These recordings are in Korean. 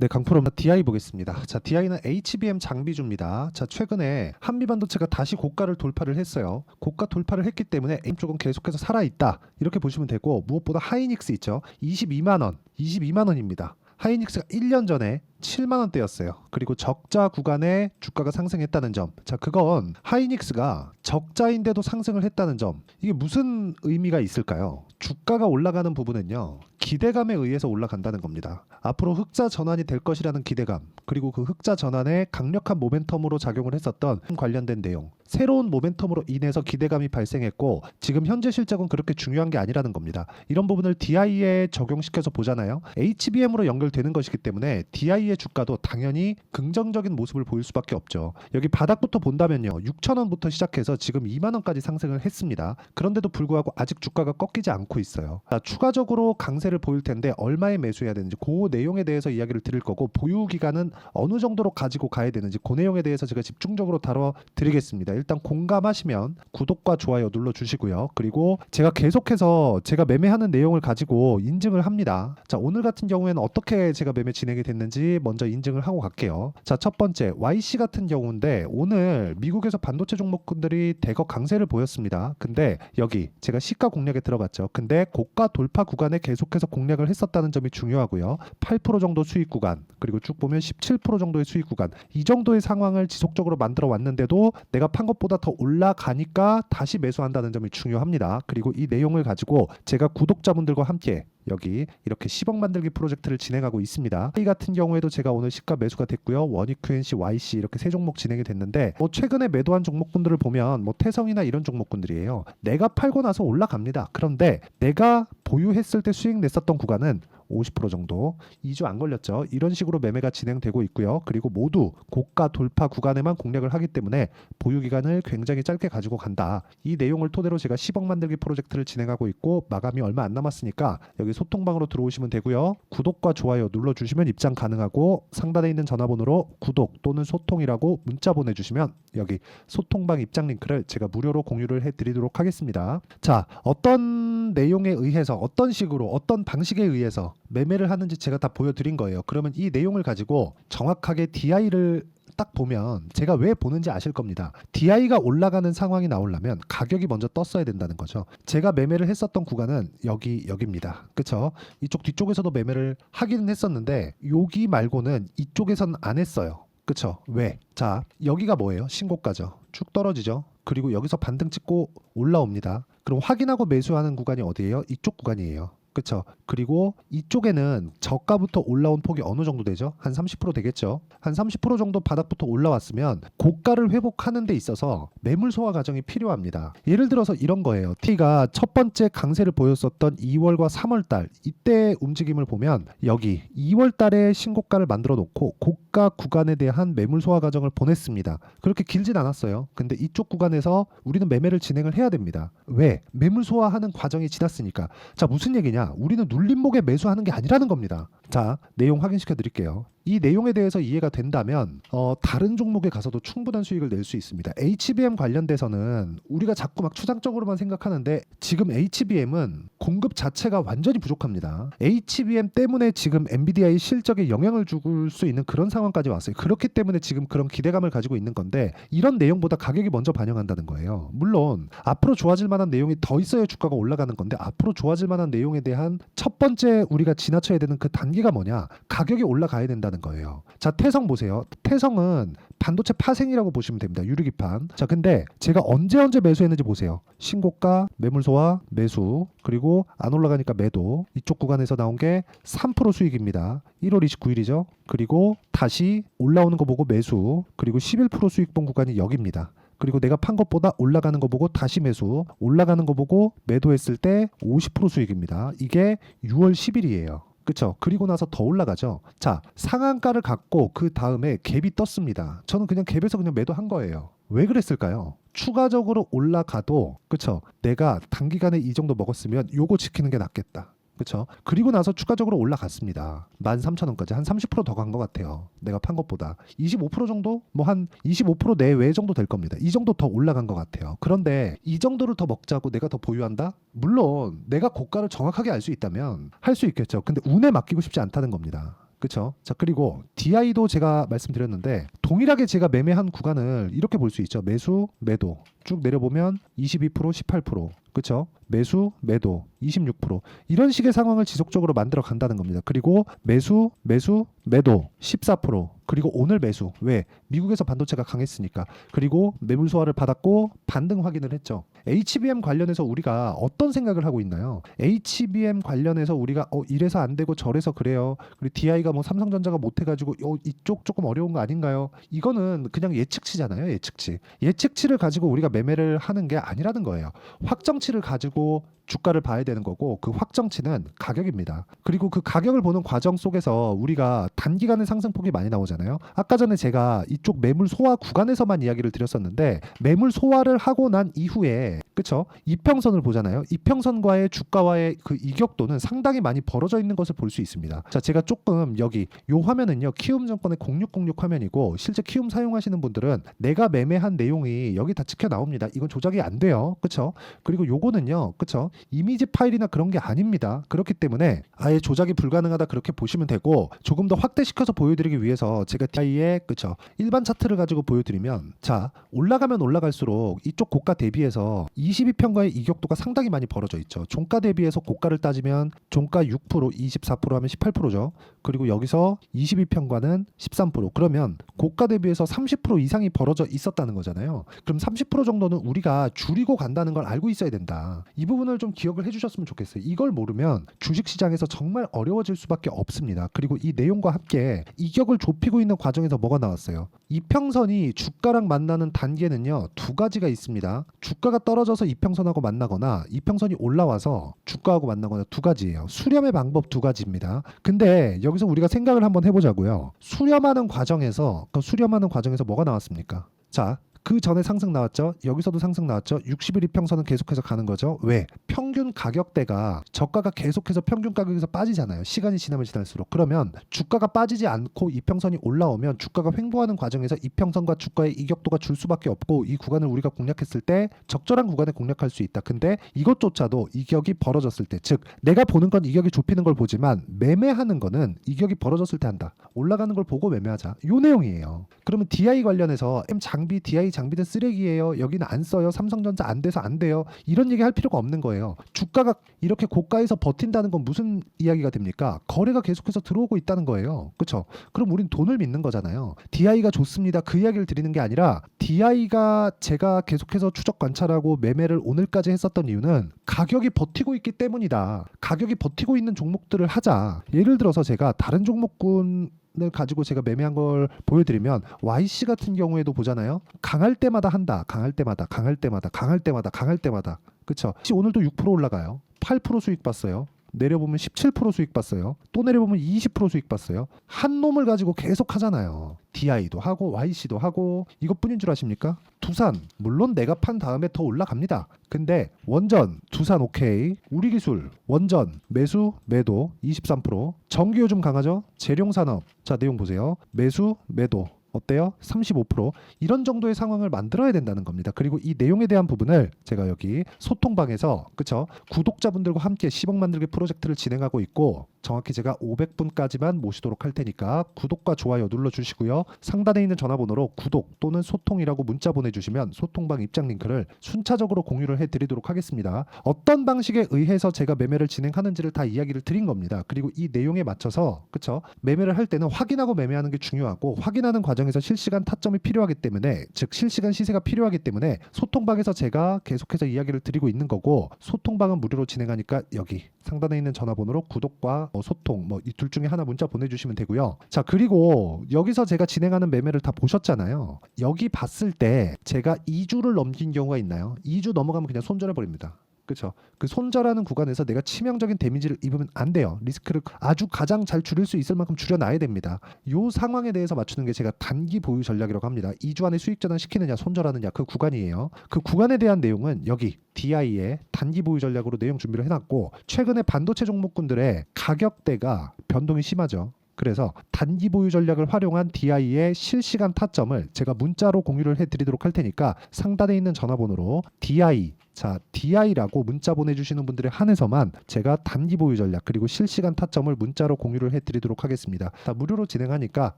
네, 강프로 DI 보겠습니다. 자, DI는 HBM 장비주입니다. 자, 최근에 한미 반도체가 다시 고가를 돌파를 했어요. 고가 돌파를 했기 때문에 M 쪽은 계속해서 살아 있다. 이렇게 보시면 되고 무엇보다 하이닉스 있죠. 22만 원, 22만 원입니다. 하이닉스가 1년 전에 7만 원대였어요. 그리고 적자 구간에 주가가 상승했다는 점. 자, 그건 하이닉스가 적자인데도 상승을 했다는 점. 이게 무슨 의미가 있을까요? 주가가 올라가는 부분은요. 기대감에 의해서 올라간다는 겁니다. 앞으로 흑자 전환이 될 것이라는 기대감, 그리고 그 흑자 전환에 강력한 모멘텀으로 작용을 했었던 관련된 내용. 새로운 모멘텀으로 인해서 기대감이 발생했고 지금 현재 실적은 그렇게 중요한 게 아니라는 겁니다. 이런 부분을 DI에 적용시켜서 보잖아요. HBM으로 연결되는 것이기 때문에 DI 의 주가도 당연히 긍정적인 모습을 보일 수밖에 없죠. 여기 바닥부터 본다면요. 6,000원부터 시작해서 지금 2만 원까지 상승을 했습니다. 그런데도 불구하고 아직 주가가 꺾이지 않고 있어요. 자, 추가적으로 강세를 보일 텐데 얼마에 매수해야 되는지 그 내용에 대해서 이야기를 드릴 거고 보유 기간은 어느 정도로 가지고 가야 되는지 그 내용에 대해서 제가 집중적으로 다뤄 드리겠습니다. 일단 공감하시면 구독과 좋아요 눌러 주시고요. 그리고 제가 계속해서 제가 매매하는 내용을 가지고 인증을 합니다. 자, 오늘 같은 경우에는 어떻게 제가 매매 진행이 됐는지 먼저 인증을 하고 갈게요. 자, 첫 번째 YC 같은 경우인데 오늘 미국에서 반도체 종목군들이 대거 강세를 보였습니다. 근데 여기 제가 시가 공략에 들어갔죠. 근데 고가 돌파 구간에 계속해서 공략을 했었다는 점이 중요하고요. 8% 정도 수익 구간 그리고 쭉 보면 17% 정도의 수익 구간 이 정도의 상황을 지속적으로 만들어 왔는데도 내가 판 것보다 더 올라가니까 다시 매수한다는 점이 중요합니다. 그리고 이 내용을 가지고 제가 구독자분들과 함께 여기 이렇게 10억 만들기 프로젝트를 진행하고 있습니다. 이 같은 경우에도 제가 오늘 시가 매수가 됐고요. 원익 QNC, YC 이렇게 세 종목 진행이 됐는데 뭐 최근에 매도한 종목군들을 보면 뭐 태성이나 이런 종목군들이에요. 내가 팔고 나서 올라갑니다. 그런데 내가 보유했을 때 수익 냈었던 구간은 50% 정도 2주 안 걸렸죠. 이런 식으로 매매가 진행되고 있고요. 그리고 모두 고가 돌파 구간에만 공략을 하기 때문에 보유 기간을 굉장히 짧게 가지고 간다. 이 내용을 토대로 제가 10억 만들기 프로젝트를 진행하고 있고 마감이 얼마 안 남았으니까 여기 소통방으로 들어오시면 되고요. 구독과 좋아요 눌러 주시면 입장 가능하고 상단에 있는 전화번호로 구독 또는 소통이라고 문자 보내 주시면 여기 소통방 입장 링크를 제가 무료로 공유를 해 드리도록 하겠습니다. 자, 어떤 내용에 의해서 어떤 식으로 어떤 방식에 의해서 매매를 하는지 제가 다 보여드린 거예요. 그러면 이 내용을 가지고 정확하게 DI를 딱 보면 제가 왜 보는지 아실 겁니다. DI가 올라가는 상황이 나오려면 가격이 먼저 떴어야 된다는 거죠. 제가 매매를 했었던 구간은 여기 여기입니다. 그렇죠? 이쪽 뒤쪽에서도 매매를 하기는 했었는데 여기 말고는 이쪽에선 안 했어요. 그쵸? 왜? 자, 여기가 뭐예요? 신고가죠. 쭉 떨어지죠. 그리고 여기서 반등 찍고 올라옵니다. 그럼 확인하고 매수하는 구간이 어디예요? 이쪽 구간이에요. 그쵸? 그리고 이쪽에는 저가부터 올라온 폭이 어느 정도 되죠? 한 30% 되겠죠? 한 30% 정도 바닥부터 올라왔으면 고가를 회복하는 데 있어서 매물 소화 과정이 필요합니다. 예를 들어서 이런 거예요. T가 첫 번째 강세를 보였었던 2월과 3월 달 이때 움직임을 보면 여기 2월 달에 신고가를 만들어 놓고 고가 구간에 대한 매물 소화 과정을 보냈습니다. 그렇게 길진 않았어요. 근데 이쪽 구간에서 우리는 매매를 진행을 해야 됩니다. 왜? 매물 소화하는 과정이 지났으니까. 자, 무슨 얘기냐? 우리는 눌림목에 매수하는 게 아니라는 겁니다. 자, 내용 확인시켜 드릴게요. 이 내용에 대해서 이해가 된다면 어, 다른 종목에 가서도 충분한 수익을 낼 수 있습니다. HBM 관련돼서는 우리가 자꾸 막 추상적으로만 생각하는데 지금 HBM은 공급 자체가 완전히 부족합니다. HBM 때문에 지금 엔비디아의 실적에 영향을 줄 수 있는 그런 상황까지 왔어요. 그렇기 때문에 지금 그런 기대감을 가지고 있는 건데 이런 내용보다 가격이 먼저 반영한다는 거예요. 물론 앞으로 좋아질 만한 내용이 더 있어야 주가가 올라가는 건데 앞으로 좋아질 만한 내용에 대한 첫 번째 우리가 지나쳐야 되는 그 단계가 뭐냐? 가격이 올라가야 된다는 거예요. 자, 태성 보세요. 태성은 반도체 파생이라고 보시면 됩니다. 유리기판. 자, 근데 제가 언제 언제 매수했는지 보세요. 신고가, 매물 소화, 매수, 그리고 안 올라가니까 매도. 이쪽 구간에서 나온 게 3% 수익입니다. 1월 29일이죠. 그리고 다시 올라오는 거 보고 매수, 그리고 11% 수익 본 구간이 여기입니다. 그리고 내가 판 것보다 올라가는 거 보고 다시 매수, 올라가는 거 보고 매도했을 때 50% 수익입니다. 이게 6월 10일이에요. 그쵸? 그리고 나서 더 올라가죠. 자, 상한가를 갖고 그 다음에 갭이 떴습니다. 저는 그냥 갭에서 그냥 매도한 거예요. 왜 그랬을까요? 추가적으로 올라가도 그쵸? 내가 단기간에 이 정도 먹었으면 요거 지키는 게 낫겠다. 그쵸? 그리고 나서 추가적으로 올라갔습니다. 13,000원까지 한 30%더 간 것 같아요. 내가 판 것보다. 25% 정도? 뭐 한 25% 내외 정도 될 겁니다. 이 정도 더 올라간 것 같아요. 그런데 이 정도를 더 먹자고 내가 더 보유한다? 물론 내가 고가를 정확하게 알 수 있다면 할 수 있겠죠. 근데 운에 맡기고 싶지 않다는 겁니다. 그쵸? 자, 그리고 DI도 제가 말씀드렸는데 동일하게 제가 매매한 구간을 이렇게 볼 수 있죠. 매수, 매도. 쭉 내려보면 22%, 18%. 그쵸? 매수, 매도 26%. 이런 식의 상황을 지속적으로 만들어 간다는 겁니다. 그리고 매수, 매수, 매도 14%. 그리고 오늘 매수. 왜? 미국에서 반도체가 강했으니까. 그리고 매물 소화를 받았고 반등 확인을 했죠. HBM 관련해서 우리가 어떤 생각을 하고 있나요? HBM 관련해서 우리가 어 이래서 안 되고 저래서 그래요. 그리고 DI가 뭐 삼성전자가 못 해가지고 어, 이쪽 조금 어려운 거 아닌가요? 이거는 그냥 예측치잖아요. 예측치. 예측치를 가지고 우리가 매매를 하는 게 아니라는 거예요. 확정치를 가지고 주가를 봐야 되는 거고 그 확정치는 가격입니다. 그리고 그 가격을 보는 과정 속에서 우리가 단기간에 상승폭이 많이 나오잖아요. 아까 전에 제가 이쪽 매물 소화 구간에서만 이야기를 드렸었는데 매물 소화를 하고 난 이후에 그쵸? 이평선을 보잖아요. 이평선과의 주가와의 그 이격도는 상당히 많이 벌어져 있는 것을 볼 수 있습니다. 자, 제가 조금 여기 요 화면은요. 키움 정권의 0606 화면이고 실제 키움 사용하시는 분들은 내가 매매한 내용이 여기 다 찍혀 나옵니다. 이건 조작이 안 돼요. 그쵸? 그리고 요거는요. 그쵸? 이미지 파일이나 그런 게 아닙니다. 그렇기 때문에 아예 조작이 불가능하다 그렇게 보시면 되고 조금 더 확대시켜서 보여드리기 위해서 제가 DI의 그쵸 일반 차트를 가지고 보여드리면 자 올라가면 올라갈수록 이쪽 고가 대비해서 22평가의 이격도가 상당히 많이 벌어져 있죠. 종가 대비해서 고가를 따지면 종가 6% 24% 하면 18%죠. 그리고 여기서 22평가는 13% 그러면 고가 대비해서 30% 이상이 벌어져 있었다는 거잖아요. 그럼 30% 정도는 우리가 줄이고 간다는 걸 알고 있어야 된다. 이 부분을 좀 기억을 해주셨으면 좋겠어요. 이걸 모르면 주식시장에서 정말 어려워질 수밖에 없습니다. 그리고 이 내용과 함께 이격을 좁히고 있는 과정에서 뭐가 나왔어요? 이평선이 주가랑 만나는 단계는요 두 가지가 있습니다. 주가가 떨어져서 이평선하고 만나거나 이평선이 올라와서 주가하고 만나거나 두 가지예요. 수렴의 방법 두 가지입니다. 근데 여기서 우리가 생각을 한번 해보자고요. 수렴하는 과정에서 그 수렴하는 과정에서 뭐가 나왔습니까? 자. 그 전에 상승 나왔죠. 여기서도 상승 나왔죠. 60일 이평선은 계속해서 가는 거죠. 왜? 평균 가격대가 저가가 계속해서 평균 가격에서 빠지잖아요. 시간이 지나면 지날수록. 그러면 주가가 빠지지 않고 이평선이 올라오면 주가가 횡보하는 과정에서 이평선과 주가의 이격도가 줄 수밖에 없고 이 구간을 우리가 공략했을 때 적절한 구간에 공략할 수 있다. 근데 이것조차도 이격이 벌어졌을 때, 즉 내가 보는 건 이격이 좁히는 걸 보지만 매매하는 거는 이격이 벌어졌을 때 한다. 올라가는 걸 보고 매매하자. 요 내용이에요. 그러면 DI 관련해서 M 장비, DI 장비는 쓰레기예요. 여기는 안 써요. 삼성전자 안 돼서 안 돼요. 이런 얘기 할 필요가 없는 거예요. 주가가 이렇게 고가에서 버틴다는 건 무슨 이야기가 됩니까? 거래가 계속해서 들어오고 있다는 거예요. 그렇죠? 그럼 우린 돈을 믿는 거잖아요. DI가 좋습니다. 그 이야기를 드리는 게 아니라 DI가 제가 계속해서 추적 관찰하고 매매를 오늘까지 했었던 이유는 가격이 버티고 있기 때문이다. 가격이 버티고 있는 종목들을 하자. 예를 들어서 제가 다른 종목군 을 가지고 제가 매매한 걸 보여드리면 YC 같은 경우에도 보잖아요. 강할 때마다 한다. 강할 때마다, 강할 때마다, 강할 때마다, 강할 때마다. 그렇죠. 오늘도 6% 올라가요. 8% 수익 봤어요. 내려보면 17% 수익 봤어요. 또 내려보면 20% 수익 봤어요. 한 놈을 가지고 계속 하잖아요. DI도 하고 YC도 하고 이것뿐인 줄 아십니까? 두산 물론 내가 판 다음에 더 올라갑니다. 근데 원전 두산 오케이 우리 기술 원전 매수 매도 23% 전기 요즘 강하죠? 재룡산업 자 내용 보세요. 매수 매도 어때요? 35% 이런 정도의 상황을 만들어야 된다는 겁니다. 그리고 이 내용에 대한 부분을 제가 여기 소통방에서 그쵸 구독자분들과 함께 10억 만들기 프로젝트를 진행하고 있고 정확히 제가 500분까지만 모시도록 할 테니까 구독과 좋아요 눌러주시고요. 상단에 있는 전화번호로 구독 또는 소통이라고 문자 보내주시면 소통방 입장 링크를 순차적으로 공유를 해드리도록 하겠습니다. 어떤 방식에 의해서 제가 매매를 진행하는지를 다 이야기를 드린 겁니다. 그리고 이 내용에 맞춰서 그쵸 매매를 할 때는 확인하고 매매하는 게 중요하고 확인하는 과정에 서 실시간 타점이 필요하기 때문에 즉 실시간 시세가 필요하기 때문에 소통방에서 제가 계속해서 이야기를 드리고 있는 거고 소통방은 무료로 진행하니까 여기 상단에 있는 전화번호로 구독과 뭐 소통 뭐 이 둘 중에 하나 문자 보내주시면 되고요. 자 그리고 여기서 제가 진행하는 매매를 다 보셨잖아요. 여기 봤을 때 제가 2주를 넘긴 경우가 있나요? 2주 넘어가면 그냥 손절해 버립니다. 그렇죠. 그 손절하는 구간에서 내가 치명적인 데미지를 입으면 안 돼요. 리스크를 아주 가장 잘 줄일 수 있을 만큼 줄여놔야 됩니다. 요 상황에 대해서 맞추는 게 제가 단기 보유 전략이라고 합니다. 2주 안에 수익 전환 시키느냐 손절하느냐 그 구간이에요. 그 구간에 대한 내용은 여기 DI의 단기 보유 전략으로 내용 준비를 해놨고 최근에 반도체 종목군들의 가격대가 변동이 심하죠. 그래서 단기 보유 전략을 활용한 DI의 실시간 타점을 제가 문자로 공유를 해드리도록 할 테니까 상단에 있는 전화번호로 DI 자 DI라고 문자 보내주시는 분들에 한해서만 제가 단기 보유 전략 그리고 실시간 타점을 문자로 공유를 해드리도록 하겠습니다. 다 무료로 진행하니까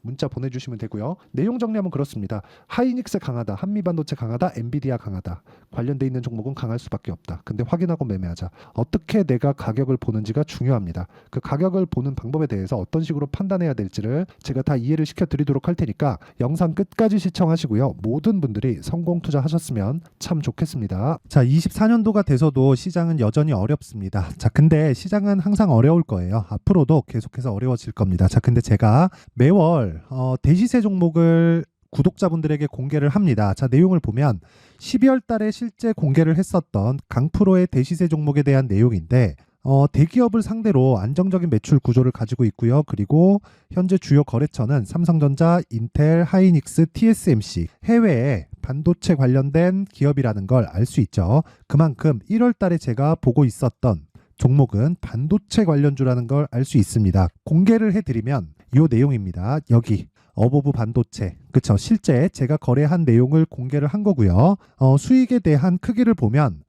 문자 보내주시면 되고요. 내용 정리하면 그렇습니다. 하이닉스 강하다, 한미반도체 강하다, 엔비디아 강하다. 관련돼 있는 종목은 강할 수밖에 없다. 근데 확인하고 매매하자. 어떻게 내가 가격을 보는지가 중요합니다. 그 가격을 보는 방법에 대해서 어떤 식으로 판단해야 될지를 제가 다 이해를 시켜드리도록 할 테니까 영상 끝까지 시청하시고요. 모든 분들이 성공 투자하셨으면 참 좋겠습니다. 자, 24년도가 돼서도 시장은 여전히 어렵습니다. 자, 근데 시장은 항상 어려울 거예요. 앞으로도 계속해서 어려워질 겁니다. 자, 근데 제가 매월 어, 대시세 종목을 구독자분들에게 공개를 합니다. 자, 내용을 보면 12월 달에 실제 공개를 했었던 강프로의 대시세 종목에 대한 내용인데 어, 대기업을 상대로 안정적인 매출 구조를 가지고 있고요. 그리고 현재 주요 거래처는 삼성전자, 인텔, 하이닉스, TSMC 해외에 반도체 관련된 기업이라는 걸 알 수 있죠. 그만큼 1월 달에 제가 보고 있었던 종목은 반도체 관련주라는 걸 알 수 있습니다. 공개를 해드리면 이 내용입니다. 여기 어보브 반도체 그쵸 실제 제가 거래한 내용을 공개를 한 거고요. 어, 수익에 대한 크기를 보면